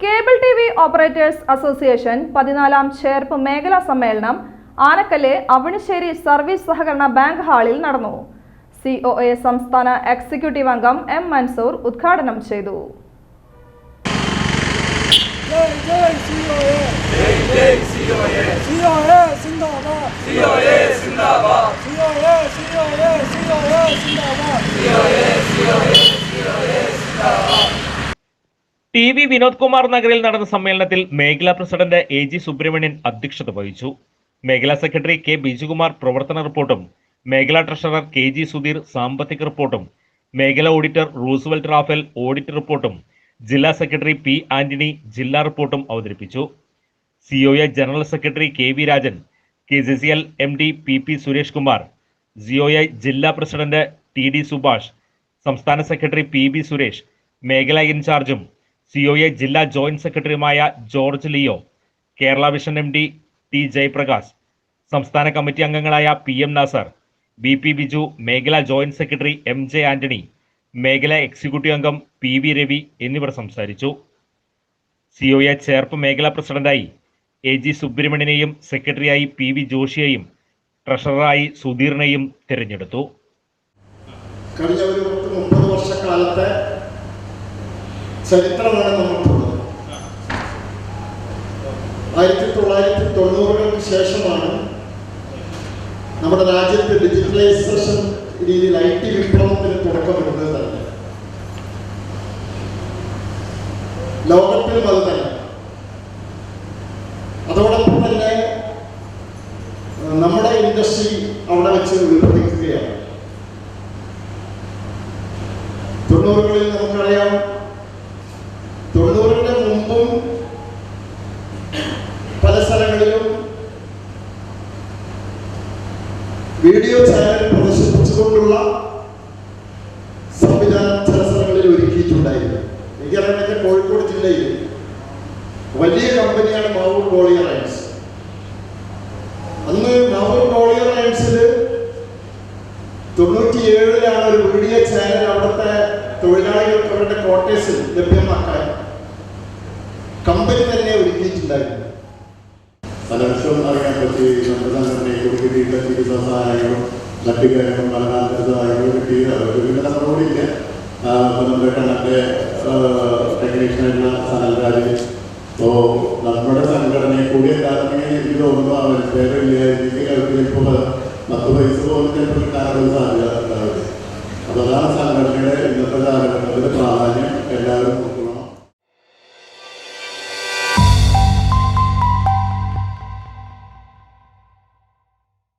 Cable T V operators association പതിനാലാം ചേർപ്പ് മേഖലാ സമ്മേളനം ആനക്കല്ല് അവണിശ്ശേരി സർവീസ് സഹകരണ ബാങ്ക് ഹാളിൽ നടന്നു സി ഒ എ സംസ്ഥാന എക്സിക്യൂട്ടീവ് അംഗം എം മൻസൂർ ഉദ്ഘാടനം ചെയ്തു സിന്ദാബാദ് സിഒഎ സിന്ദാബാദ് സിഒഎ സിഒഎ സിഒഎ സിന്ദാബാദ് ടി വി വിനോദ് കുമാർ നഗറിൽ നടന്ന സമ്മേളനത്തിൽ മേഖലാ പ്രസിഡന്റ് എ ജി സുബ്രഹ്മണ്യൻ അധ്യക്ഷത വഹിച്ചു. മേഖലാ സെക്രട്ടറി കെ ബിജുകുമാർ പ്രവർത്തന റിപ്പോർട്ടും മേഖലാ ട്രഷറർ കെ ജി സുധീർ സാമ്പത്തിക റിപ്പോർട്ടും മേഖലാ ഓഡിറ്റർ റൂസ്വെൽ റാഫേൽ ഓഡിറ്റ് റിപ്പോർട്ടും ജില്ലാ സെക്രട്ടറി പി ആന്റണി ജില്ലാ റിപ്പോർട്ടും അവതരിപ്പിച്ചു. COA general secretary K V Rajan K C C L M D P P Suresh Kumar COA ജില്ലാ പ്രസിഡന്റ് ടി ഡി സുഭാഷ് സംസ്ഥാന സെക്രട്ടറി പി ബി സുരേഷ് മേഖലാ ഇൻചാർജും സിഒഎ ജില്ലാ ജോയിന്റ് സെക്രട്ടറിയുമായ George Leo Kerala vision M D T Jayaprakash സംസ്ഥാന committee അംഗങ്ങളായ P M Nasar B P Biju മേഖലാ joint secretary M J Antony മേഖലാ എക്സിക്യൂട്ടീവ് അംഗം പി വി രവി എന്നിവർ സംസാരിച്ചു. സിഒഎ ചേർപ്പ് മേഖലാ പ്രസിഡന്റായി എ ജി സുബ്രഹ്മണ്യനെയും സെക്രട്ടറിയായി പി വി ജോഷിയെയും ട്രഷററായി സുധീറിനെയും തിരഞ്ഞെടുത്തു. കഴിഞ്ഞ ഒരു മുപ്പത് വർഷക്കാലത്തെ ചരിത്രമാണ് നമുക്കുള്ളത് ആയിരത്തി തൊള്ളായിരത്തി തൊണ്ണൂറുകൾക്ക് ശേഷമാണ് നമ്മുടെ രാജ്യത്ത് ഡിജിറ്റലൈസേഷൻ രീതിയിൽ ഐ ടി വിപ്ലവത്തിന് തുടക്കമിടുന്നത് തന്നെ. ലോകത്തിലും അത് തന്നെ അതോടൊപ്പം തന്നെ നമ്മുടെ ഇൻഡസ്ട്രി അവിടെ വെച്ച് വിഭജിക്കുകയാണ് തൊണ്ണൂറുകളിൽ നമുക്കറിയാം പല സ്ഥലങ്ങളിലും വീഡിയോ ചാനൽ പ്രദർശിപ്പിച്ചുകൊണ്ടുള്ള സംവിധാനം ചില സ്ഥലങ്ങളിൽ ഒരുക്കിയിട്ടുണ്ടായിരുന്നു. എനിക്കറിയാം കോഴിക്കോട് ജില്ലയിൽ വലിയ കമ്പനിയാണ് മാവൂർ കോളിയർ ഐൻസ് അന്ന് മാവൂർ കോളിയർ ഐൻസിൽ തൊണ്ണൂറ്റിയേഴിലാണ് ഒരു വീഡിയോ ചാനൽ അവിടുത്തെ തൊഴിലാളികൾക്ക് അവരുടെ ക്വാർട്ടേഴ്സിൽ ലഭ്യമാക്കാൻ കമ്പനി തന്നെ ഒരുക്കിയിട്ടുണ്ടായിരുന്നു പലവർഷവും അറിയാൻ പറ്റി നമ്മുടെ സംഘടനയെ കിട്ടിയിട്ടുള്ള ചികിത്സാ സഹായങ്ങളും മറ്റു കാര്യങ്ങളും പല കാലത്ത് സഹായങ്ങളും കിട്ടി അതൊക്കെ പിന്നെ നമ്മളോടില്ല നമ്മുടെ കണ്ണന്റെ ടെക്നീഷ്യനായിട്ടുള്ള സനൽരാജ് നമ്മുടെ സംഘടനയെ കൂടി എല്ലാവരും എനിക്ക് തോന്നുന്നു. അവരുടെ വെൽഫെയർ ഇല്ലായിരിക്കും കേൾക്കുന്ന ഇപ്പോൾ പത്ത് പൈസ പോലും ചിലപ്പോൾ സാധ്യത